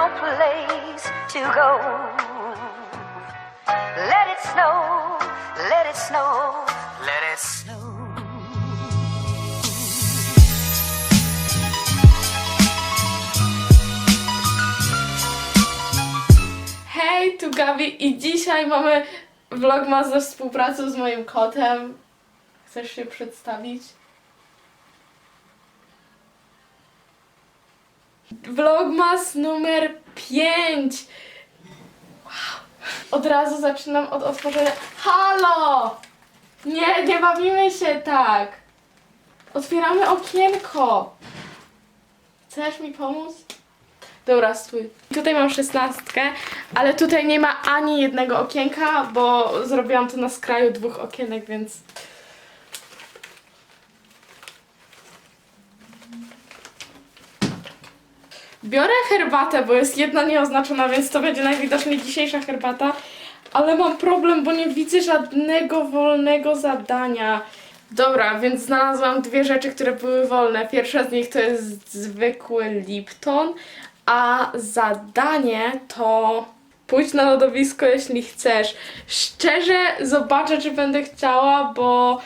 no place to go. Let it snow, let it snow, let it snow. Hej, tu Gabi i dzisiaj mamy vlogmas ze współpracą z moim kotem. Chcesz się przedstawić? Vlogmas numer 5. Wow. Od razu zaczynam od otworzenia. Halo! Nie, nie bawimy się tak. Otwieramy okienko. Chcesz mi pomóc? Dobra, stój. Tutaj mam szesnastkę, ale tutaj nie ma ani jednego okienka, bo zrobiłam to na skraju dwóch okienek, więc... Biorę herbatę, bo jest jedna nieoznaczona, więc to będzie najwidoczniej dzisiejsza herbata. Ale mam problem, bo nie widzę żadnego wolnego zadania. Dobra, więc znalazłam dwie rzeczy, które były wolne. Pierwsza z nich to jest zwykły Lipton, a zadanie to pójdź na lodowisko, jeśli chcesz. Szczerze zobaczę, czy będę chciała, bo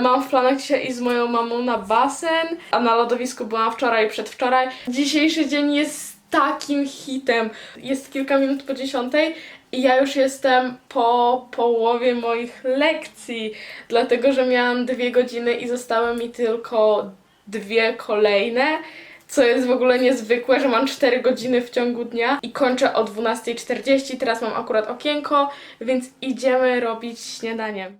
mam w planach dzisiaj iść z moją mamą na basen, a na lodowisku byłam wczoraj i przedwczoraj. Dzisiejszy dzień jest takim hitem. Jest kilka minut po dziesiątej i ja już jestem po połowie moich lekcji, dlatego że miałam dwie godziny i zostały mi tylko dwie kolejne. Co jest w ogóle niezwykłe, że mam 4 godziny w ciągu dnia i kończę o 12.40. Teraz mam akurat okienko, więc idziemy robić śniadanie.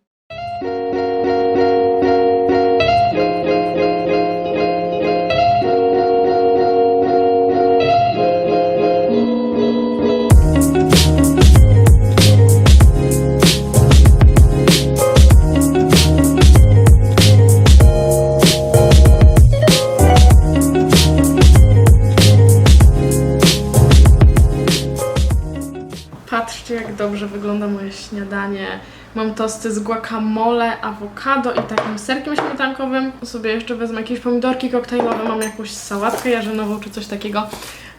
Śniadanie. Mam tosty z guacamole, awokado i takim serkiem śmietankowym. Sobie jeszcze wezmę jakieś pomidorki koktajlowe, mam jakąś sałatkę jarzynową czy coś takiego,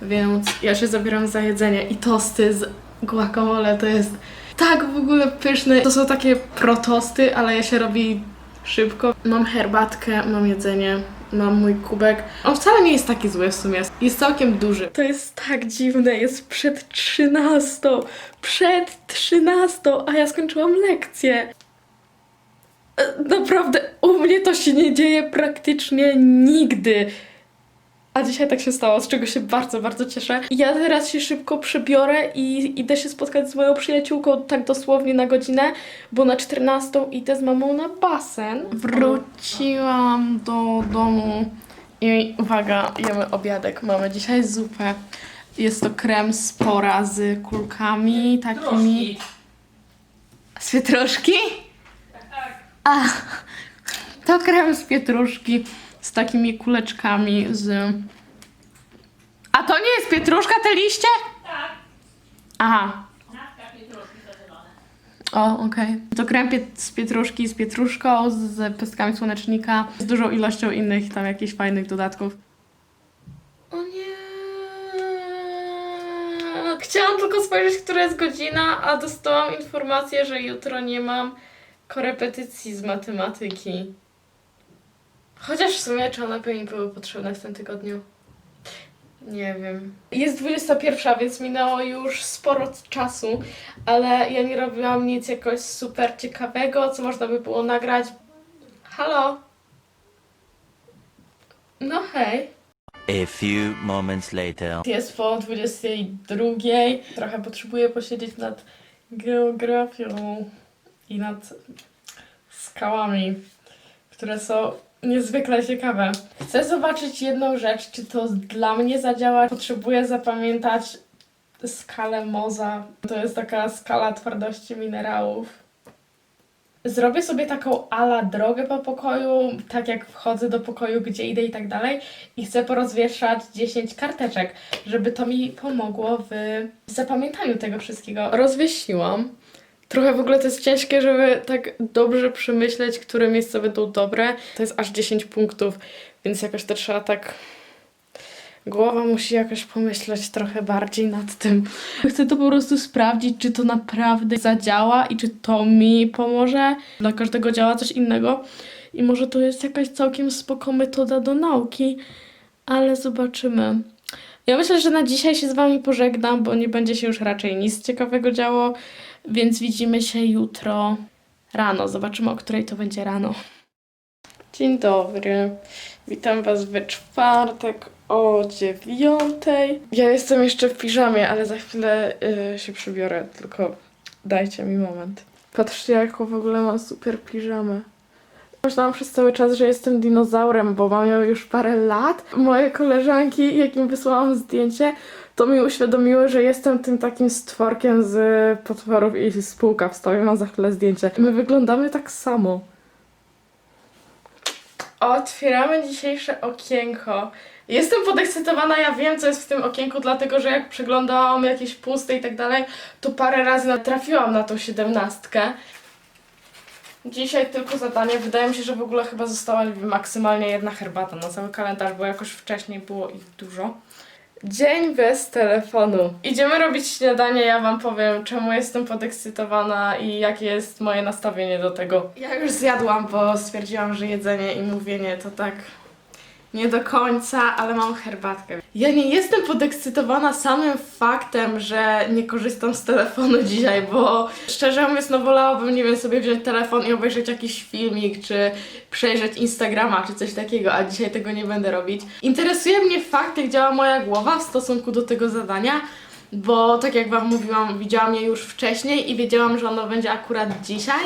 więc ja się zabieram za jedzenie. I tosty z guacamole to jest tak w ogóle pyszne. To są takie protosty, ale je się robi szybko. Mam herbatkę, mam jedzenie, mam mój kubek. On wcale nie jest taki zły w sumie. Jest całkiem duży. To jest tak dziwne, jest przed 13. Przed 13, a ja skończyłam lekcję. E, Naprawdę, u mnie to się nie dzieje praktycznie nigdy. A dzisiaj tak się stało, z czego się bardzo, bardzo cieszę. Ja teraz się szybko przebiorę i idę się spotkać z moją przyjaciółką tak dosłownie na godzinę, bo na 14 idę z mamą na basen. Wróciłam do domu i uwaga, jemy obiadek. Mamy dzisiaj zupę. Jest to krem z pora z kulkami takimi. Z pietruszki? A, to krem z pietruszki z takimi kuleczkami z... A to nie jest pietruszka, te liście? Tak. Aha. O, okej. To krem pie- z pietruszki z pietruszką, z pestkami słonecznika, z dużą ilością innych tam jakichś fajnych dodatków. O nie. Chciałam tylko spojrzeć, która jest godzina, a dostałam informację, że jutro nie mam korepetycji z matematyki. Chociaż w sumie, czy one by mi były potrzebne w tym tygodniu? Nie wiem. Jest 21, więc minęło już sporo czasu, ale ja nie robiłam nic jakoś super ciekawego, co można by było nagrać. Halo? No hej. A few moments later. Jest po 22. Trochę potrzebuję posiedzieć nad geografią i nad skałami, które są niezwykle ciekawe. Chcę zobaczyć jedną rzecz, czy to dla mnie zadziała. Potrzebuję zapamiętać skalę Moza. To jest taka skala twardości minerałów. Zrobię sobie taką ala drogę po pokoju, tak jak wchodzę do pokoju, gdzie idę i tak dalej. I chcę porozwieszać 10 karteczek, żeby to mi pomogło w zapamiętaniu tego wszystkiego. Rozwiesiłam. Trochę w ogóle to jest ciężkie, żeby tak dobrze przemyśleć, które miejsca będą dobre. To jest aż 10 punktów, więc jakoś to trzeba tak Głowa musi jakoś pomyśleć trochę bardziej nad tym. Chcę to po prostu sprawdzić, czy to naprawdę zadziała i czy to mi pomoże. Dla każdego działa coś innego. I może to jest jakaś całkiem spoko metoda do nauki, ale zobaczymy. Ja myślę, że na dzisiaj się z Wami pożegnam, bo nie będzie się już raczej nic ciekawego działo, więc widzimy się jutro rano. Zobaczymy, o której to będzie rano. Dzień dobry. Witam Was we czwartek o dziewiątej. Ja jestem jeszcze w piżamie, ale za chwilę y, się przybiorę, tylko dajcie mi moment. Patrzcie, jaką w ogóle mam super piżamę. Myślałam przez cały czas, że jestem dinozaurem, bo mam ją już parę lat. Moje koleżanki, jak im wysłałam zdjęcie, to mi uświadomiły, że jestem tym takim stworkiem z potworów i spółka. Wstawię wam za chwilę zdjęcie. My wyglądamy tak samo. Otwieramy dzisiejsze okienko. Jestem podekscytowana, ja wiem co jest w tym okienku, dlatego że jak przeglądałam jakieś puste i tak dalej, to parę razy trafiłam na tą siedemnastkę. Dzisiaj tylko zadanie. Wydaje mi się, że w ogóle chyba została maksymalnie jedna herbata na cały kalendarz, bo jakoś wcześniej było ich dużo. Dzień bez telefonu. Idziemy robić śniadanie, ja wam powiem, czemu jestem podekscytowana i jakie jest moje nastawienie do tego. Ja już zjadłam, bo stwierdziłam, że jedzenie i mówienie to tak nie do końca, ale mam herbatkę. Ja nie jestem podekscytowana samym faktem, że nie korzystam z telefonu dzisiaj, bo szczerze mówiąc, no wolałabym, nie wiem, sobie wziąć telefon i obejrzeć jakiś filmik, czy przejrzeć Instagrama, czy coś takiego, a dzisiaj tego nie będę robić. Interesuje mnie fakt, jak działa moja głowa w stosunku do tego zadania, bo tak jak Wam mówiłam, widziałam je już wcześniej i wiedziałam, że ono będzie akurat dzisiaj,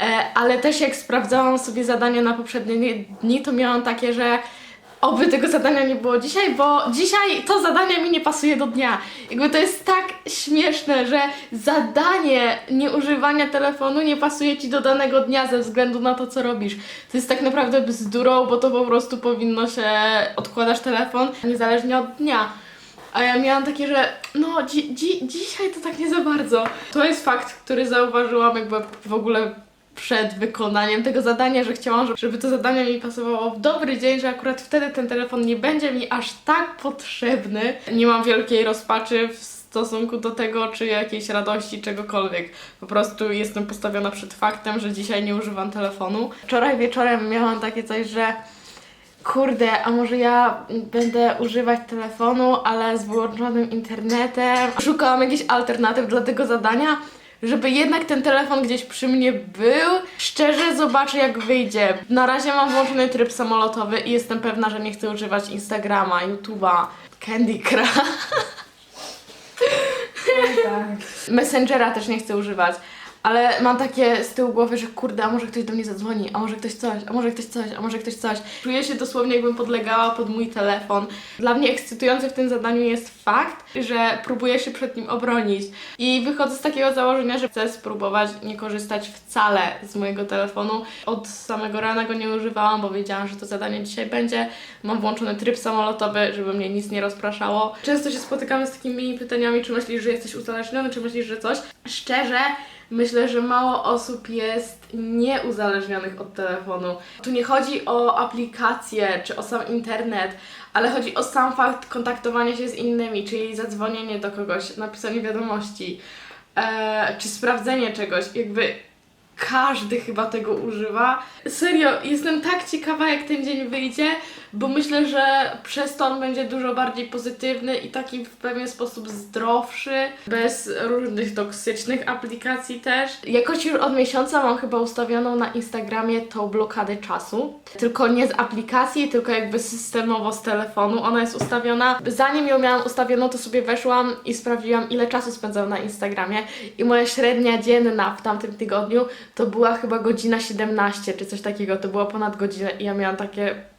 e, ale też jak sprawdzałam sobie zadania na poprzednie dni, to miałam takie, że oby tego zadania nie było dzisiaj, bo dzisiaj to zadanie mi nie pasuje do dnia. Jakby to jest tak śmieszne, że zadanie nieużywania telefonu nie pasuje ci do danego dnia ze względu na to, co robisz. To jest tak naprawdę bzdurą, bo to po prostu powinno się odkładać telefon niezależnie od dnia. A ja miałam takie, że no dzi- dzi- dzisiaj to tak nie za bardzo. To jest fakt, który zauważyłam jakby w ogóle przed wykonaniem tego zadania, że chciałam, żeby- to zadanie mi pasowało w dobry dzień, że akurat wtedy ten telefon nie będzie mi aż tak potrzebny. Nie mam wielkiej rozpaczy w stosunku do tego, czy jakiejś radości, czegokolwiek. Po prostu jestem postawiona przed faktem, że dzisiaj nie używam telefonu. Wczoraj wieczorem miałam takie coś, że kurde, a może ja będę używać telefonu, ale z wyłączonym internetem. Szukałam jakichś alternatyw dla tego zadania, żeby jednak ten telefon gdzieś przy mnie był. Szczerze zobaczę jak wyjdzie. Na razie mam włączony tryb samolotowy i jestem pewna, że nie chcę używać Instagrama, YouTube'a, Candy Crush. Messengera też nie chcę używać. Ale mam takie z tyłu głowy, że kurde, a może ktoś do mnie zadzwoni, a może ktoś coś, a może ktoś coś, a może ktoś coś. Czuję się dosłownie jakbym podlegała pod mój telefon. Dla mnie ekscytujący w tym zadaniu jest fakt, że próbuję się przed nim obronić. I wychodzę z takiego założenia, że chcę spróbować nie korzystać wcale z mojego telefonu. Od samego rana go nie używałam, bo wiedziałam, że to zadanie dzisiaj będzie. Mam włączony tryb samolotowy, żeby mnie nic nie rozpraszało. Często się spotykamy z takimi pytaniami, czy myślisz, że jesteś uzależniony, czy myślisz, że coś. Szczerze, Myślę, że mało osób jest nieuzależnionych od telefonu. Tu nie chodzi o aplikacje czy o sam internet, ale chodzi o sam fakt kontaktowania się z innymi, czyli zadzwonienie do kogoś, napisanie wiadomości, e, czy sprawdzenie czegoś. Jakby każdy chyba tego używa. Serio, jestem tak ciekawa, jak ten dzień wyjdzie, bo myślę, że przez to on będzie dużo bardziej pozytywny i taki w pewien sposób zdrowszy, bez różnych toksycznych aplikacji też. Jakoś już od miesiąca mam chyba ustawioną na Instagramie tą blokadę czasu. Tylko nie z aplikacji, tylko jakby systemowo z telefonu. Ona jest ustawiona. Zanim ją miałam ustawioną, to sobie weszłam i sprawdziłam, ile czasu spędzam na Instagramie. I moja średnia dzienna w tamtym tygodniu to była chyba godzina 17 czy coś takiego. To było ponad godzinę i ja miałam takie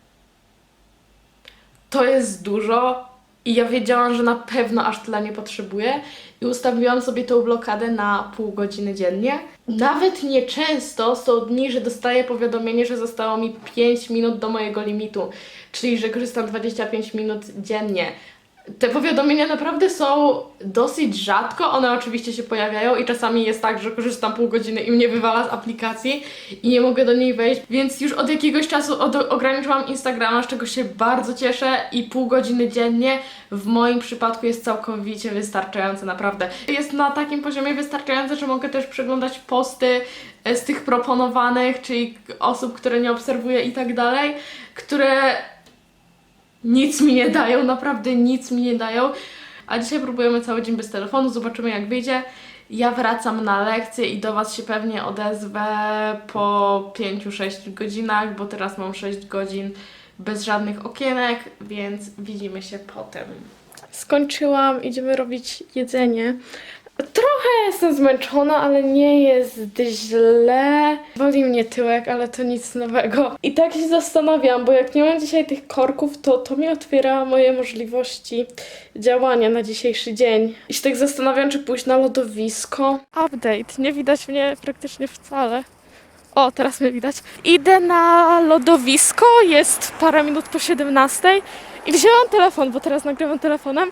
to jest dużo i ja wiedziałam, że na pewno aż tyle nie potrzebuję i ustawiłam sobie tą blokadę na pół godziny dziennie. Nawet nieczęsto są dni, że dostaję powiadomienie, że zostało mi 5 minut do mojego limitu, czyli że korzystam 25 minut dziennie. Te powiadomienia naprawdę są dosyć rzadko. One oczywiście się pojawiają i czasami jest tak, że korzystam pół godziny i mnie wywala z aplikacji i nie mogę do niej wejść. Więc już od jakiegoś czasu od, ograniczyłam Instagrama, z czego się bardzo cieszę i pół godziny dziennie w moim przypadku jest całkowicie wystarczające, naprawdę. Jest na takim poziomie wystarczające, że mogę też przeglądać posty e, z tych proponowanych, czyli osób, które nie obserwuję i tak dalej, które nic mi nie dają, naprawdę nic mi nie dają. A dzisiaj próbujemy cały dzień bez telefonu, zobaczymy jak wyjdzie. Ja wracam na lekcję i do Was się pewnie odezwę po 5-6 godzinach, bo teraz mam 6 godzin bez żadnych okienek, więc widzimy się potem. Skończyłam, idziemy robić jedzenie. Trochę jestem zmęczona, ale nie jest źle. Boli mnie tyłek, ale to nic nowego. I tak się zastanawiam, bo jak nie mam dzisiaj tych korków, to to mi otwiera moje możliwości działania na dzisiejszy dzień. I się tak zastanawiam, czy pójść na lodowisko. Update. Nie widać mnie praktycznie wcale. O, teraz mnie widać. Idę na lodowisko, jest parę minut po 17 i wzięłam telefon, bo teraz nagrywam telefonem.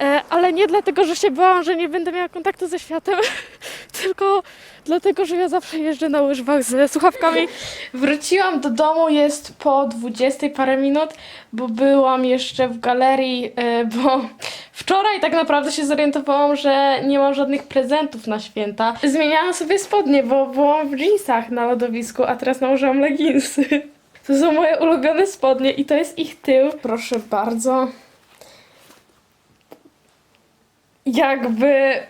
E, ale nie dlatego, że się bałam, że nie będę miała kontaktu ze światem, tylko dlatego, że ja zawsze jeżdżę na łyżwach ze słuchawkami. Wróciłam do domu, jest po 20 parę minut, bo byłam jeszcze w galerii, e, bo wczoraj tak naprawdę się zorientowałam, że nie mam żadnych prezentów na święta. Zmieniałam sobie spodnie, bo byłam w jeansach na lodowisku, a teraz nałożyłam leginsy. To są moje ulubione spodnie i to jest ich tył. Proszę bardzo jakby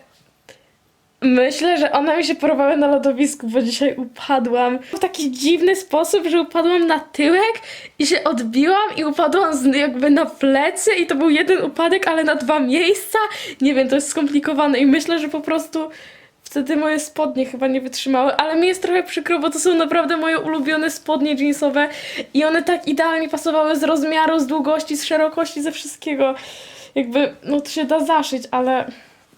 myślę, że one mi się porwały na lodowisku, bo dzisiaj upadłam w taki dziwny sposób, że upadłam na tyłek i się odbiłam i upadłam z, jakby na plecy i to był jeden upadek, ale na dwa miejsca. Nie wiem, to jest skomplikowane i myślę, że po prostu wtedy moje spodnie chyba nie wytrzymały, ale mi jest trochę przykro, bo to są naprawdę moje ulubione spodnie jeansowe i one tak idealnie pasowały z rozmiaru, z długości, z szerokości, ze wszystkiego jakby, no to się da zaszyć, ale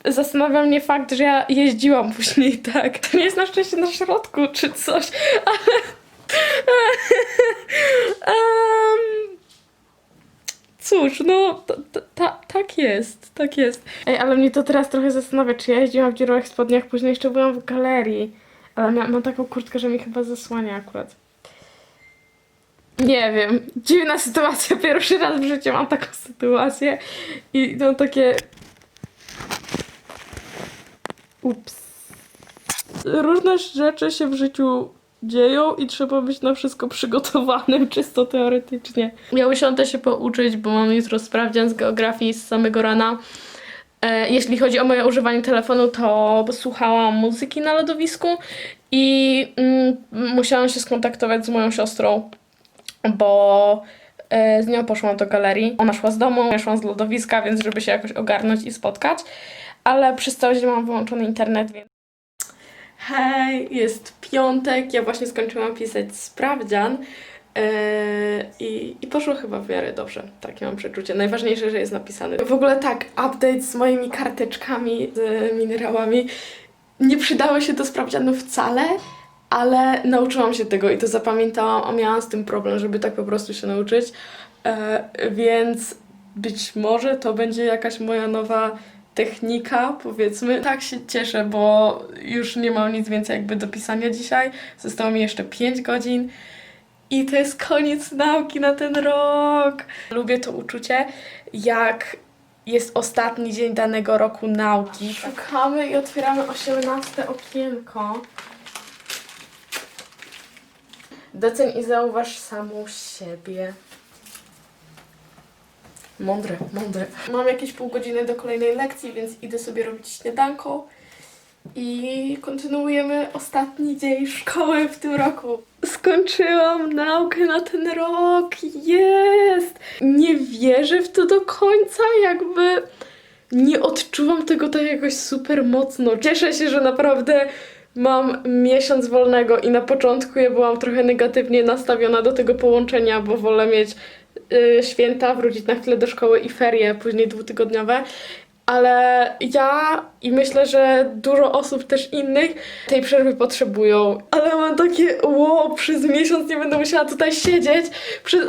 zastanawia mnie fakt, że ja jeździłam później tak. To nie jest na szczęście na środku czy coś, ale... Em, Cóż, no tak jest, tak jest. Ej, ale mnie to teraz trochę zastanawia, czy ja jeździłam w dziurowych spodniach, później jeszcze byłam w galerii, ale mam taką kurtkę, że mi chyba zasłania akurat. Nie wiem, dziwna sytuacja, pierwszy raz w życiu mam taką sytuację i no takie... Ups. Różne rzeczy się w życiu dzieją i trzeba być na wszystko przygotowanym, czysto teoretycznie. Ja usiądę się pouczyć, bo mam jutro sprawdzian z geografii z samego rana. E, jeśli chodzi o moje używanie telefonu, to słuchałam muzyki na lodowisku i mm, musiałam się skontaktować z moją siostrą, bo e, z nią poszłam do galerii. Ona szła z domu, ja szłam z lodowiska, więc żeby się jakoś ogarnąć i spotkać. Ale przez cały dzień mam wyłączony internet, więc... Hej, jest piątek, ja właśnie skończyłam pisać sprawdzian e, i, i poszło chyba w miarę dobrze. Takie mam przeczucie. Najważniejsze, że jest napisany. W ogóle tak, update z moimi karteczkami, z minerałami nie przydały się do sprawdzianu wcale, ale nauczyłam się tego i to zapamiętałam, a miałam z tym problem, żeby tak po prostu się nauczyć. E, więc być może to będzie jakaś moja nowa technika, powiedzmy. Tak się cieszę, bo już nie mam nic więcej jakby do pisania dzisiaj. Zostało mi jeszcze 5 godzin. I to jest koniec nauki na ten rok. Lubię to uczucie, jak jest ostatni dzień danego roku nauki. Szukamy i otwieramy 18 okienko. Doceń i zauważ samą siebie. Mądre, mądre. Mam jakieś pół godziny do kolejnej lekcji, więc idę sobie robić śniadanko. I kontynuujemy ostatni dzień szkoły w tym roku. Skończyłam naukę na ten rok. Jest! Nie wierzę w to do końca, jakby nie odczuwam tego tak jakoś super mocno. Cieszę się, że naprawdę mam miesiąc wolnego i na początku ja byłam trochę negatywnie nastawiona do tego połączenia, bo wolę mieć y, święta, wrócić na chwilę do szkoły i ferie, później dwutygodniowe. Ale ja i myślę, że dużo osób też innych tej przerwy potrzebują. Ale mam takie, wow, przez miesiąc nie będę musiała tutaj siedzieć. Przez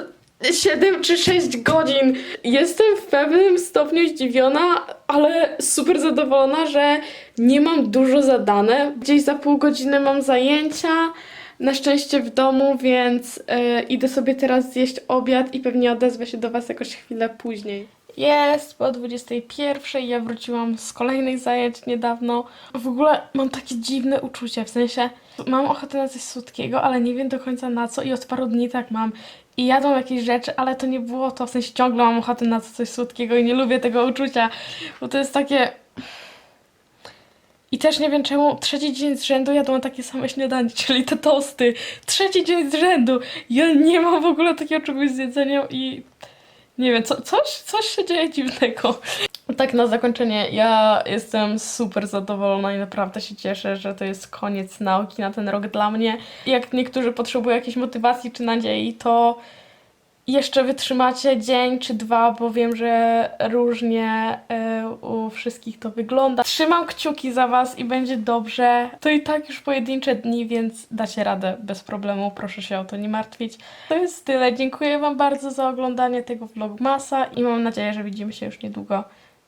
7 czy 6 godzin. Jestem w pewnym stopniu zdziwiona, ale super zadowolona, że nie mam dużo zadane. Gdzieś za pół godziny mam zajęcia. Na szczęście w domu, więc e, idę sobie teraz zjeść obiad i pewnie odezwę się do Was jakoś chwilę później. Jest po 21. Ja wróciłam z kolejnych zajęć niedawno. W ogóle mam takie dziwne uczucie, w sensie mam ochotę na coś słodkiego, ale nie wiem do końca na co i od paru dni tak mam. I jadłam jakieś rzeczy, ale to nie było to, w sensie ciągle mam ochotę na coś słodkiego i nie lubię tego uczucia, bo to jest takie... I też nie wiem czemu trzeci dzień z rzędu jadłam takie same śniadanie, czyli te tosty. Trzeci dzień z rzędu. Ja nie mam w ogóle takiego czegoś z jedzeniem i nie wiem, co, coś, coś się dzieje dziwnego. Tak na zakończenie, ja jestem super zadowolona i naprawdę się cieszę, że to jest koniec nauki na ten rok dla mnie. Jak niektórzy potrzebują jakiejś motywacji czy nadziei, to jeszcze wytrzymacie dzień czy dwa, bo wiem, że różnie e, u wszystkich to wygląda. Trzymam kciuki za Was i będzie dobrze. To i tak już pojedyncze dni, więc dacie radę bez problemu. Proszę się o to nie martwić. To jest tyle. Dziękuję Wam bardzo za oglądanie tego vlogmasa i mam nadzieję, że widzimy się już niedługo.